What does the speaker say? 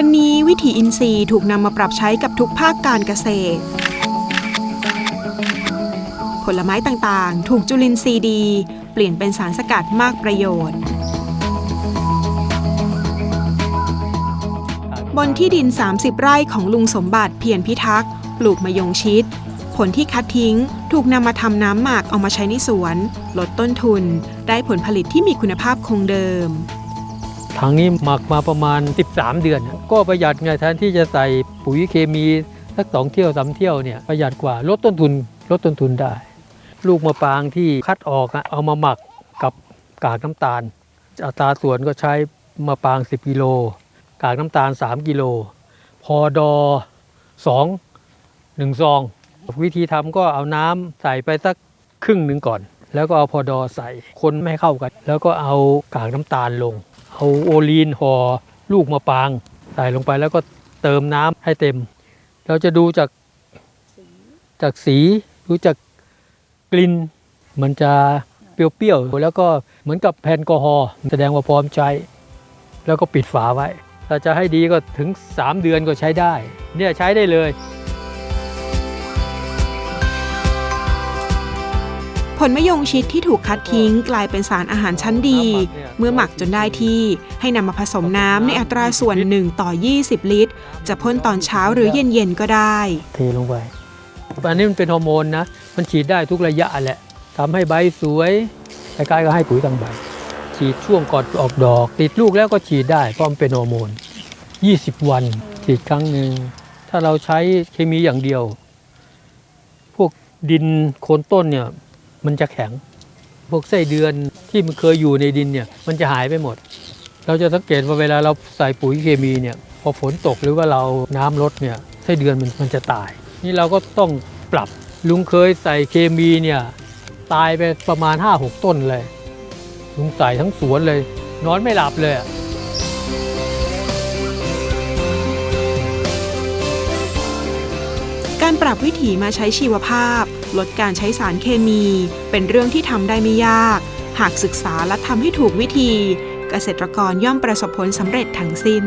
วันนี้วิถีอินทรีย์ถูกนำมาปรับใช้กับทุกภาคการเกษตร ผลไม้ต่างๆ ถูกจุลินทรีย์ดี เปลี่ยนเป็นสารสกัดมากประโยชน์ บนที่ดิน 30 ไร่ของลุงสมบัติเพียรพิทักษ์ปลูกมะยงชิด ผลที่คัดทิ้งถูกนำมาทำน้ำหมักเอามาใช้ในสวน ลดต้นทุน ได้ผลผลิตที่มีคุณภาพคงเดิม ถังนี้หมักมาประมาณ 13 เดือน ก็ประหยัดไงแทนที่จะใส่ปุ๋ยเคมีสักสองเที่ยวสามเที่ยวเนี่ยประหยัดกว่าลดต้นทุนลดต้นทุนได้ ลูกมะปรางที่คัดออกเอามาหมักกับกากน้ำตาล อัตราส่วนก็ใช้มะปราง 10กิโลกากน้ำตาล 3กิโลพอดอ2 1ซอง วิธีทำก็เอาน้ำใส่ไปสักครึ่งหนึ่งก่อน แล้วก็เอาพอดอใส่คนไม่เข้ากัน แล้วก็เอากากน้ำตาลลง เอาโอลีนห่อลูกมะปราง ใส่ลงไปแล้วก็เติมน้ำให้เต็ม เราจะดูจากจากสีดูจากกลิ่นมันจะเปรี้ยวๆแล้วก็เหมือนกับแผ่นกอฮอลแสดงว่าพร้อมใช้ แล้วก็ปิดฝาไว้ถ้าจะให้ดีก็ถึง 3 เดือนก็ใช้ได้ เนี่ยใช้ได้เลย ผลมะยงชิดที่ถูกคัดทิ้งกลายเป็นสารอาหารชั้นดี เมื่อหมักจนได้ที่ให้นำมาผสมน้ำในอัตราส่วน 1 ต่อ 20 ลิตร จะพ่นตอนเช้าหรือเย็นๆก็ได้เทลงไปอันนี้มันเป็นฮอร์โมนนะ มันฉีดได้ทุกระยะแหละทำให้ใบสวยคล้ายๆก็ให้ปุ๋ยตั้งใบ ฉีดช่วงก่อนออกดอก ติดลูกแล้วก็ฉีดได้เพราะมันเป็นฮอร์โมน 20 วันฉีดครั้งหนึ่งถ้าเราใช้เคมีอย่างเดียว พวกดินโคนต้นเนี่ย มันจะแข็ง พวกไส้เดือนที่มันเคยอยู่ในดินเนี่ยมันจะหายไปหมด เราจะสังเกตว่าเวลาเราใส่ปุ๋ยเคมีเนี่ยพอฝนตกหรือว่าเราน้ำลดเนี่ยไส้เดือนมันมันจะตาย นี่เราก็ต้องปรับลุงเคยใส่เคมีเนี่ยตายไปประมาณ 5-6 ต้นเลยลุงใส่ทั้งสวนเลย นอนไม่หลับเลยอะ ปรับวิถีมาใช้ชีวภาพ ลดการใช้สารเคมี เป็นเรื่องที่ทำได้ไม่ยาก หากศึกษาและทำให้ถูกวิธี เกษตรกรย่อมประสบผลสำเร็จทั้งสิ้น